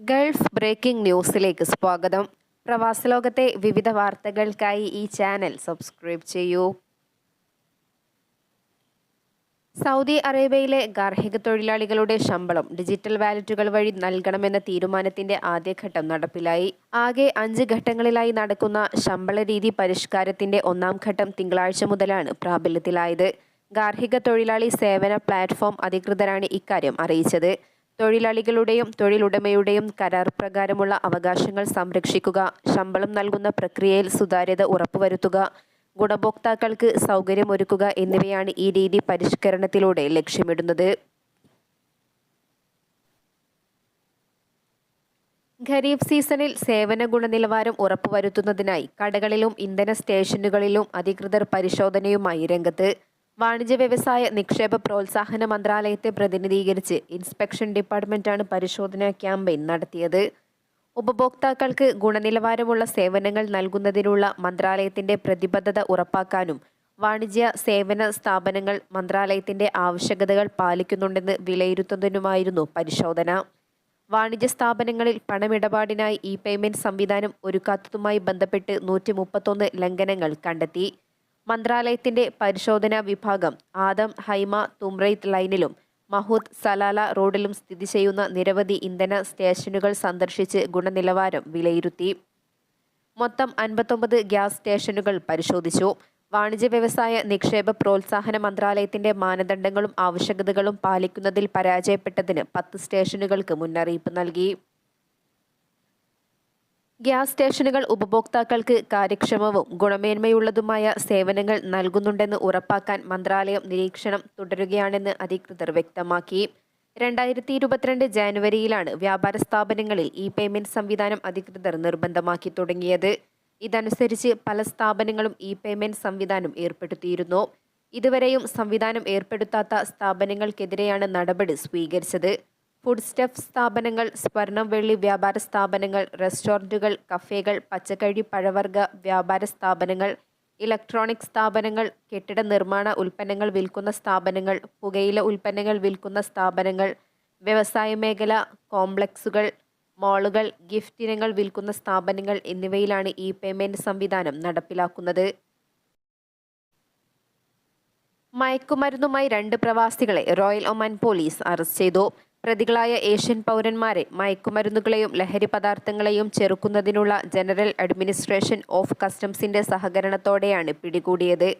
Gulf breaking ന്യൂസിലേക്ക് സ്വാഗതം. പ്രവാസലോകത്തെ വിവിധ വാർത്തകൾക്കായി ഈ ചാനൽ സബ്സ്ക്രൈബ് ചെയ്യൂ. സൗദി അറേബ്യയിലെ ഗാർഹിക തൊഴിലാളികളുടെ ശമ്പളം ഡിജിറ്റൽ വാലറ്റുകൾ വഴി നൽകണമെന്ന തീരുമാനത്തിന്റെ ആദ്യഘട്ടം നടപ്പിലായി. ആകെ അഞ്ച് ഘട്ടങ്ങളിലായി നടക്കുന്ന ശമ്പള രീതി പരിഷ്കാരത്തിന്റെ ഒന്നാം ഘട്ടം തിങ്കളാഴ്ച മുതലാണ് പ്രാബല്യത്തിലായത്. ഗാർഹിക തൊഴിലാളി സേവന പ്ലാറ്റ്ഫോം അധികൃതരാണ് ഇക്കാര്യം അറിയിച്ചത്. തൊഴിലാളികളുടെയും തൊഴിലുടമയുടെയും കരാർ പ്രകാരമുള്ള അവകാശങ്ങൾ സംരക്ഷിക്കുക ശമ്പളം നൽകുന്ന പ്രക്രിയയിൽ സുതാര്യത ഉറപ്പുവരുത്തുക ഗുണഭോക്താക്കൾക്ക് സൗകര്യമൊരുക്കുക എന്നിവയാണ് ഈ രീതി പരിഷ്കരണത്തിലൂടെ ലക്ഷ്യമിടുന്നത്. ഖരീഫ് സീസണിൽ സേവന ഗുണനിലവാരം ഉറപ്പുവരുത്തുന്നതിനായി കടകളിലും ഇന്ധന സ്റ്റേഷനുകളിലും അധികൃതർ പരിശോധനയുമായി രംഗത്ത്. വാണിജ്യ വ്യവസായ നിക്ഷേപ പ്രോത്സാഹന മന്ത്രാലയത്തെ പ്രതിനിധീകരിച്ച് ഇൻസ്പെക്ഷൻ ഡിപ്പാർട്ട്മെന്റാണ് പരിശോധനാ ക്യാമ്പയിൻ നടത്തിയത്. ഉപഭോക്താക്കൾക്ക് ഗുണനിലവാരമുള്ള സേവനങ്ങൾ നൽകുന്നതിനുള്ള മന്ത്രാലയത്തിന്റെ പ്രതിബദ്ധത ഉറപ്പാക്കാനും വാണിജ്യ സേവന സ്ഥാപനങ്ങൾ മന്ത്രാലയത്തിന്റെ ആവശ്യകതകൾ പാലിക്കുന്നുണ്ടെന്ന് വിലയിരുത്തുന്നതിനുമായിരുന്നു പരിശോധന. വാണിജ്യ സ്ഥാപനങ്ങളിൽ പണമിടപാടിനായി ഇ പേയ്മെന്റ് സംവിധാനം ഒരുക്കാത്തതുമായി ബന്ധപ്പെട്ട് നൂറ്റി ലംഘനങ്ങൾ കണ്ടെത്തി. മന്ത്രാലയത്തിന്റെ പരിശോധനാ വിഭാഗം ആദം ഹൈമ തുംറൈത്ത് ലൈനിലും മഹൂദ് സലാല റോഡിലും സ്ഥിതി ചെയ്യുന്ന നിരവധി ഇന്ധന സ്റ്റേഷനുകൾ സന്ദർശിച്ച് ഗുണനിലവാരം വിലയിരുത്തി. മൊത്തം അൻപത്തൊമ്പത് ഗ്യാസ് സ്റ്റേഷനുകൾ പരിശോധിച്ചു. വാണിജ്യ വ്യവസായ നിക്ഷേപ പ്രോത്സാഹന മന്ത്രാലയത്തിന്റെ മാനദണ്ഡങ്ങളും ആവശ്യകതകളും പാലിക്കുന്നതിൽ പരാജയപ്പെട്ടതിന് പത്ത് സ്റ്റേഷനുകൾക്ക് മുന്നറിയിപ്പ് നൽകി. ഗ്യാസ് സ്റ്റേഷനുകൾ ഉപഭോക്താക്കൾക്ക് കാര്യക്ഷമവും ഗുണമേന്മയുള്ളതുമായ സേവനങ്ങൾ നൽകുന്നുണ്ടെന്ന് ഉറപ്പാക്കാൻ മന്ത്രാലയം നിരീക്ഷണം തുടരുകയാണെന്ന് അധികൃതർ വ്യക്തമാക്കി. രണ്ടായിരത്തി ഇരുപത്തിരണ്ട് ജാനുവരിയിലാണ് വ്യാപാര സ്ഥാപനങ്ങളിൽ ഇ പേയ്മെന്റ് സംവിധാനം അധികൃതർ നിർബന്ധമാക്കി തുടങ്ങിയത്. ഇതനുസരിച്ച് പല സ്ഥാപനങ്ങളും ഇ പേയ്മെന്റ് സംവിധാനം ഏർപ്പെടുത്തിയിരുന്നു. ഇതുവരെയും സംവിധാനം ഏർപ്പെടുത്താത്ത സ്ഥാപനങ്ങൾക്കെതിരെയാണ് നടപടി സ്വീകരിച്ചത്. ഫുഡ് സ്റ്റഫ് സ്ഥാപനങ്ങൾ സ്വർണം വെള്ളി വ്യാപാര സ്ഥാപനങ്ങൾ റെസ്റ്റോറന്റുകൾ കഫേകൾ പച്ചക്കറി പഴവർഗ വ്യാപാര സ്ഥാപനങ്ങൾ ഇലക്ട്രോണിക് സ്ഥാപനങ്ങൾ കെട്ടിട നിർമ്മാണ ഉൽപ്പന്നങ്ങൾ വിൽക്കുന്ന സ്ഥാപനങ്ങൾ പുകയില ഉൽപ്പന്നങ്ങൾ വിൽക്കുന്ന സ്ഥാപനങ്ങൾ വ്യവസായ മേഖല കോംപ്ലക്സുകൾ മാളുകൾ ഗിഫ്റ്റ് ഇനങ്ങൾ വിൽക്കുന്ന സ്ഥാപനങ്ങൾ എന്നിവയിലാണ് ഇ പേയ്മെന്റ് സംവിധാനം നടപ്പിലാക്കുന്നത്. മയക്കുമരുന്നുമായി രണ്ട് പ്രവാസികളെ റോയൽ ഒമാൻ പോലീസ് അറസ്റ്റ് ചെയ്തു. പ്രതികളായ ഏഷ്യൻ പൗരന്മാരെ മയക്കുമരുന്നുകളെയും ലഹരി പദാർത്ഥങ്ങളെയും ചെറുക്കുന്നതിനുള്ള ജനറൽ അഡ്മിനിസ്ട്രേഷൻ ഓഫ് കസ്റ്റംസിന്റെ സഹകരണത്തോടെയാണ് പിടികൂടിയത്.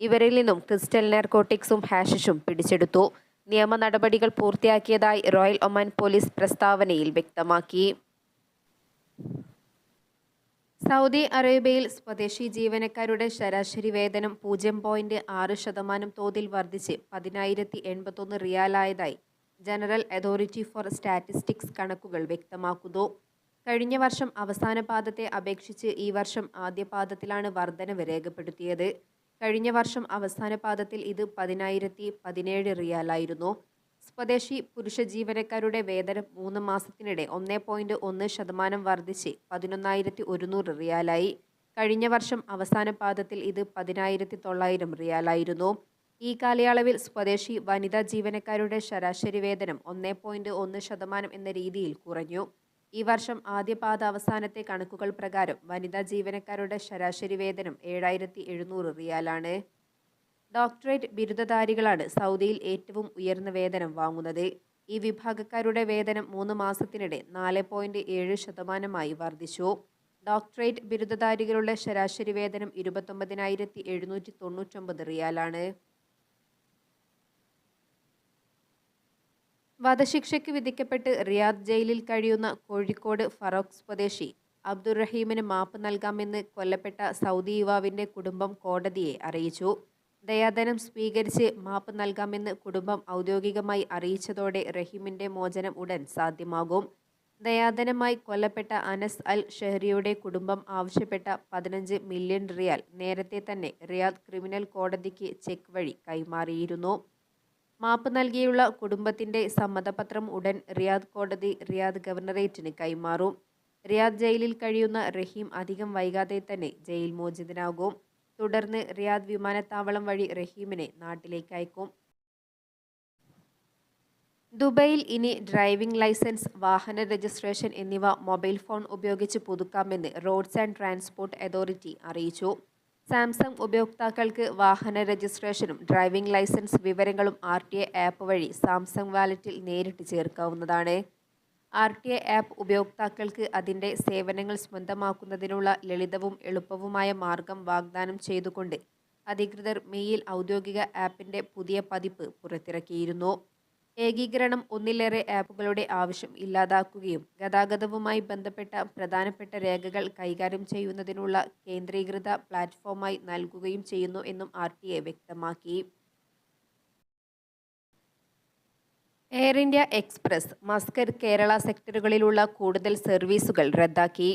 ഇവരിൽ നിന്നും ക്രിസ്റ്റൽ നാർക്കോട്ടിക്സും ഹാഷിഷും പിടിച്ചെടുത്തു. നിയമ നടപടികൾ പൂർത്തിയാക്കിയതായി റോയൽ ഒമാൻ പോലീസ് പ്രസ്താവനയിൽ വ്യക്തമാക്കി. സൗദി അറേബ്യയിൽ സ്വദേശി ജീവനക്കാരുടെ ശരാശരി വേതനം പൂജ്യം പോയിന്റ് ആറ് ശതമാനം തോതിൽ വർദ്ധിച്ച് പതിനായിരത്തി എൺപത്തൊന്ന് റിയാലായതായി ജനറൽ അതോറിറ്റി ഫോർ സ്റ്റാറ്റിസ്റ്റിക്സ് കണക്കുകൾ വ്യക്തമാക്കുന്നു. കഴിഞ്ഞ വർഷം അവസാന പാദത്തെ അപേക്ഷിച്ച് ഈ വർഷം ആദ്യ പാദത്തിലാണ് വർധനവ് രേഖപ്പെടുത്തിയത്. കഴിഞ്ഞ വർഷം അവസാന പാദത്തിൽ ഇത് പതിനായിരത്തി പതിനേഴ് റിയാലായിരുന്നു. സ്വദേശി പുരുഷ ജീവനക്കാരുടെ വേതനം മൂന്ന് മാസത്തിനിടെ ഒന്നേ പോയിന്റ് ഒന്ന് ശതമാനം വർദ്ധിച്ച് പതിനൊന്നായിരത്തി ഒരുന്നൂറ് റിയാലായി. കഴിഞ്ഞ വർഷം അവസാന പാദത്തിൽ ഇത് പതിനായിരത്തി തൊള്ളായിരം റിയാലായിരുന്നു. ഈ കാലയളവിൽ സ്വദേശി വനിതാ ജീവനക്കാരുടെ ശരാശരി വേതനം ഒന്നേ പോയിന്റ് ഒന്ന് ശതമാനം എന്ന രീതിയിൽ കുറഞ്ഞു. ഈ വർഷം ആദ്യ പാദ അവസാനത്തെ കണക്കുകൾ പ്രകാരം വനിതാ ജീവനക്കാരുടെ ശരാശരി വേതനം ഏഴായിരത്തി എഴുന്നൂറ് റിയാലാണ്. ഡോക്ടറേറ്റ് ബിരുദധാരികളാണ് സൗദിയിൽ ഏറ്റവും ഉയർന്ന വേതനം വാങ്ങുന്നത്. ഈ വിഭാഗക്കാരുടെ വേതനം മൂന്ന് മാസത്തിനിടെ നാല് പോയിന്റ് ഏഴ് ശതമാനമായി വർദ്ധിച്ചു. ഡോക്ടറേറ്റ് ബിരുദധാരികളുടെ ശരാശരി വേതനം ഇരുപത്തൊമ്പതിനായിരത്തി എഴുന്നൂറ്റി തൊണ്ണൂറ്റൊമ്പത് റിയാലാണ്. വധശിക്ഷയ്ക്ക് വിധിക്കപ്പെട്ട് റിയാദ് ജയിലിൽ കഴിയുന്ന കോഴിക്കോട് ഫറോക്ക് സ്വദേശി അബ്ദുറഹീമിന് മാപ്പ് നൽകാമെന്ന് കൊല്ലപ്പെട്ട സൗദി യുവാവിന്റെ കുടുംബം കോടതിയെ അറിയിച്ചു. ദയാധനം സ്വീകരിച്ച് മാപ്പ് നൽകാമെന്ന് കുടുംബം ഔദ്യോഗികമായി അറിയിച്ചതോടെ റഹീമിന്റെ മോചനം ഉടൻ സാധ്യമാകും. ദയാധനമായി കൊല്ലപ്പെട്ട അനസ് അൽ ഷെഹ്രിയുടെ കുടുംബം ആവശ്യപ്പെട്ട പതിനഞ്ച് മില്യൺ റിയാൽ നേരത്തെ തന്നെ റിയാദ് ക്രിമിനൽ കോടതിക്ക് ചെക്ക് വഴി കൈമാറിയിരുന്നു. മാപ്പ് നൽകിയുള്ള കുടുംബത്തിന്റെ സമ്മതപത്രം ഉടൻ റിയാദ് കോടതി റിയാദ് ഗവർണറേറ്റിന് കൈമാറും. റിയാദ് ജയിലിൽ കഴിയുന്ന റഹീം അധികം വൈകാതെ തന്നെ ജയിൽ മോചിതനാകും. തുടർന്ന് റിയാദ് വിമാനത്താവളം വഴി റഹീമിനെ നാട്ടിലേക്ക് അയക്കും. ദുബൈയിൽ ഇനി ഡ്രൈവിംഗ് ലൈസൻസ് വാഹന രജിസ്ട്രേഷൻ എന്നിവ മൊബൈൽ ഫോൺ ഉപയോഗിച്ച് പുതുക്കാമെന്ന് റോഡ്സ് ആൻഡ് ട്രാൻസ്പോർട്ട് അതോറിറ്റി അറിയിച്ചു. സാംസങ് ഉപയോക്താക്കൾക്ക് വാഹന രജിസ്ട്രേഷനും ഡ്രൈവിംഗ് ലൈസൻസ് വിവരങ്ങളും ആർ ടി എ ആപ്പ് വഴി സാംസങ് വാലറ്റിൽ നേരിട്ട് ചേർക്കാവുന്നതാണ്. ആർ ടി എ ആപ്പ് ഉപയോക്താക്കൾക്ക് അതിന്റെ സേവനങ്ങൾ സ്വന്തമാക്കുന്നതിനുള്ള ലളിതവും എളുപ്പവുമായ മാർഗം വാഗ്ദാനം ചെയ്തുകൊണ്ട് അധികൃതർ മെയ്യിൽ ഔദ്യോഗിക ആപ്പിന്റെ പുതിയ പതിപ്പ് പുറത്തിറക്കിയിരുന്നു. ഏകീകരണം ഒന്നിലേറെ ആപ്പുകളുടെ ആവശ്യം ഇല്ലാതാക്കുകയും ഗതാഗതവുമായി ബന്ധപ്പെട്ട പ്രധാനപ്പെട്ട രേഖകൾ കൈകാര്യം ചെയ്യുന്നതിനുള്ള കേന്ദ്രീകൃത പ്ലാറ്റ്ഫോമായി നൽകുകയും ചെയ്യുന്നു എന്നും ആർ വ്യക്തമാക്കി. Air India Express Muscat Kerala സെക്ടറുകളിലുള്ള കൂടുതൽ സർവീസുകൾ റദ്ദാക്കി.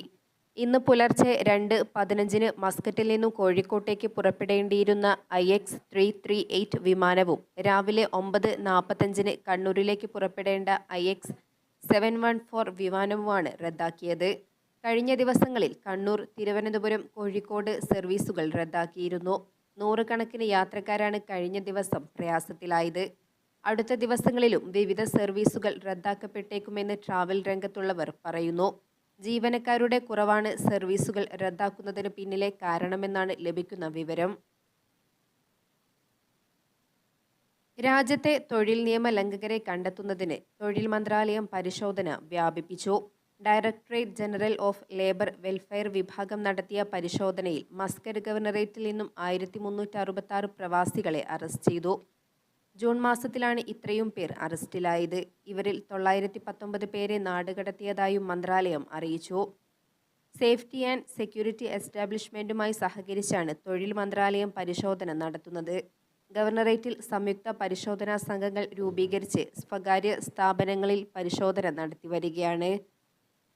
ഇന്ന് പുലർച്ചെ രണ്ട് പതിനഞ്ചിന് മസ്കറ്റിൽ നിന്നും കോഴിക്കോട്ടേക്ക് പുറപ്പെടേണ്ടിയിരുന്ന I X three three eight വിമാനവും രാവിലെ ഒമ്പത് നാൽപ്പത്തഞ്ചിന് കണ്ണൂരിലേക്ക് പുറപ്പെടേണ്ട I X seven one four വിമാനവുമാണ് റദ്ദാക്കിയത്. കഴിഞ്ഞ ദിവസങ്ങളിൽ കണ്ണൂർ തിരുവനന്തപുരം കോഴിക്കോട് സർവീസുകൾ റദ്ദാക്കിയിരുന്നു. നൂറുകണക്കിന് യാത്രക്കാരാണ് കഴിഞ്ഞ ദിവസം പ്രയാസത്തിലായത്. അടുത്ത ദിവസങ്ങളിലും വിവിധ സർവീസുകൾ റദ്ദാക്കപ്പെട്ടേക്കുമെന്ന് ട്രാവൽ രംഗത്തുള്ളവർ പറയുന്നു. ജീവനക്കാരുടെ കുറവാണ് സർവീസുകൾ റദ്ദാക്കുന്നതിന് പിന്നിലെ കാരണമെന്നാണ് ലഭിക്കുന്ന വിവരം. രാജ്യത്തെ തൊഴിൽ നിയമ ലംഘകരെ കണ്ടെത്തുന്നതിന് തൊഴിൽ മന്ത്രാലയം പരിശോധന വ്യാപിപ്പിച്ചു. Directorate general of labour welfare വിഭാഗം നടത്തിയ പരിശോധനയിൽ മസ്കർ ഗവർണറേറ്റിൽ നിന്നും ആയിരത്തി പ്രവാസികളെ അറസ്റ്റ് ചെയ്തു. ജൂൺ മാസത്തിലാണ് ഇത്രയും പേർ അറസ്റ്റിലായത്. ഇവരിൽ തൊള്ളായിരത്തി പത്തൊമ്പത് പേരെ നാടുകടത്തിയതായും മന്ത്രാലയം അറിയിച്ചു. സേഫ്റ്റി ആൻഡ് സെക്യൂരിറ്റി എസ്റ്റാബ്ലിഷ്മെന്റുമായി സഹകരിച്ചാണ് തൊഴിൽ മന്ത്രാലയം പരിശോധന നടത്തുന്നത്. ഗവർണറേറ്റിൽ സംയുക്ത പരിശോധനാ സംഘങ്ങൾ രൂപീകരിച്ച് സ്വകാര്യ സ്ഥാപനങ്ങളിൽ പരിശോധന നടത്തി വരികയാണ്.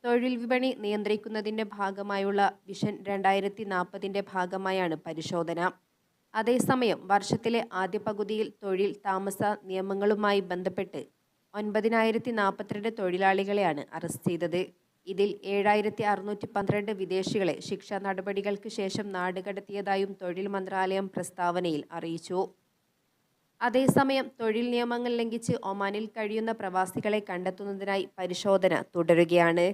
തൊഴിൽ വിപണി നിയന്ത്രിക്കുന്നതിന്റെ ഭാഗമായുള്ള വിഷൻ രണ്ടായിരത്തി നാൽപ്പതിന്റെ ഭാഗമായാണ് പരിശോധന. അതേസമയം വർഷത്തിലെ ആദ്യ പകുതിയിൽ തൊഴിൽ താമസ നിയമങ്ങളുമായി ബന്ധപ്പെട്ട് ഒൻപതിനായിരത്തി നാൽപ്പത്തിരണ്ട് തൊഴിലാളികളെയാണ് അറസ്റ്റ് ചെയ്തത്. ഇതിൽ ഏഴായിരത്തി അറുന്നൂറ്റി പന്ത്രണ്ട് വിദേശികളെ ശിക്ഷാ നടപടികൾക്ക് ശേഷം നാടുകടത്തിയതായും തൊഴിൽ മന്ത്രാലയം പ്രസ്താവനയിൽ അറിയിച്ചു. അതേസമയം തൊഴിൽ നിയമങ്ങൾ ലംഘിച്ച് ഒമാനിൽ കഴിയുന്ന പ്രവാസികളെ കണ്ടെത്തുന്നതിനായി പരിശോധന തുടരുകയാണ്.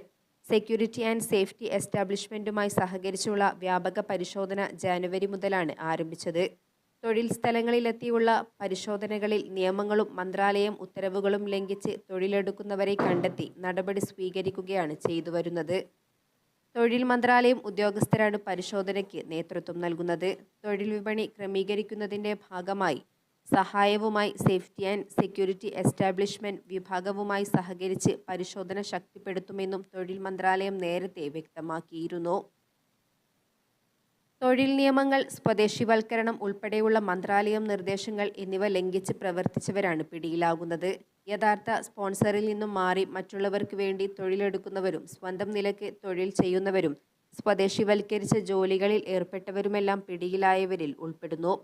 സെക്യൂരിറ്റി ആൻഡ് സേഫ്റ്റി എസ്റ്റാബ്ലിഷ്മെന്റുമായി സഹകരിച്ചുള്ള വ്യാപക പരിശോധന ജാനുവരി മുതലാണ് ആരംഭിച്ചത്. തൊഴിൽ സ്ഥലങ്ങളിലെത്തിയുള്ള പരിശോധനകളിൽ നിയമങ്ങളും മന്ത്രാലയം ഉത്തരവുകളും ലംഘിച്ച് തൊഴിലെടുക്കുന്നവരെ കണ്ടെത്തി നടപടി സ്വീകരിക്കുകയാണ് ചെയ്തു വരുന്നത്. തൊഴിൽ മന്ത്രാലയം ഉദ്യോഗസ്ഥരാണ് പരിശോധനയ്ക്ക് നേതൃത്വം നൽകുന്നത്. തൊഴിൽ വിപണി ക്രമീകരിക്കുന്നതിന്റെ ഭാഗമായി സഹായവുമായി സേഫ്റ്റി ആൻഡ് സെക്യൂരിറ്റി എസ്റ്റാബ്ലിഷ്മെന്റ് വിഭാഗവുമായി സഹകരിച്ച് പരിശോധന ശക്തിപ്പെടുത്തുമെന്നും തൊഴിൽ മന്ത്രാലയം നേരത്തെ വ്യക്തമാക്കിയിരുന്നു. തൊഴിൽ നിയമങ്ങൾ സ്വദേശിവൽക്കരണം ഉൾപ്പെടെയുള്ള മന്ത്രാലയം നിർദ്ദേശങ്ങൾ എന്നിവ ലംഘിച്ച് പ്രവർത്തിച്ചവരാണ് പിടിയിലാകുന്നത്. യഥാർത്ഥ സ്പോൺസറിൽ നിന്നും മാറി മറ്റുള്ളവർക്ക് വേണ്ടി തൊഴിലെടുക്കുന്നവരും സ്വന്തം നിലയ്ക്ക് തൊഴിൽ ചെയ്യുന്നവരും സ്വദേശിവൽക്കരിച്ച ജോലികളിൽ ഏർപ്പെട്ടവരുമെല്ലാം പിടിയിലായവരിൽ ഉൾപ്പെടുന്നു.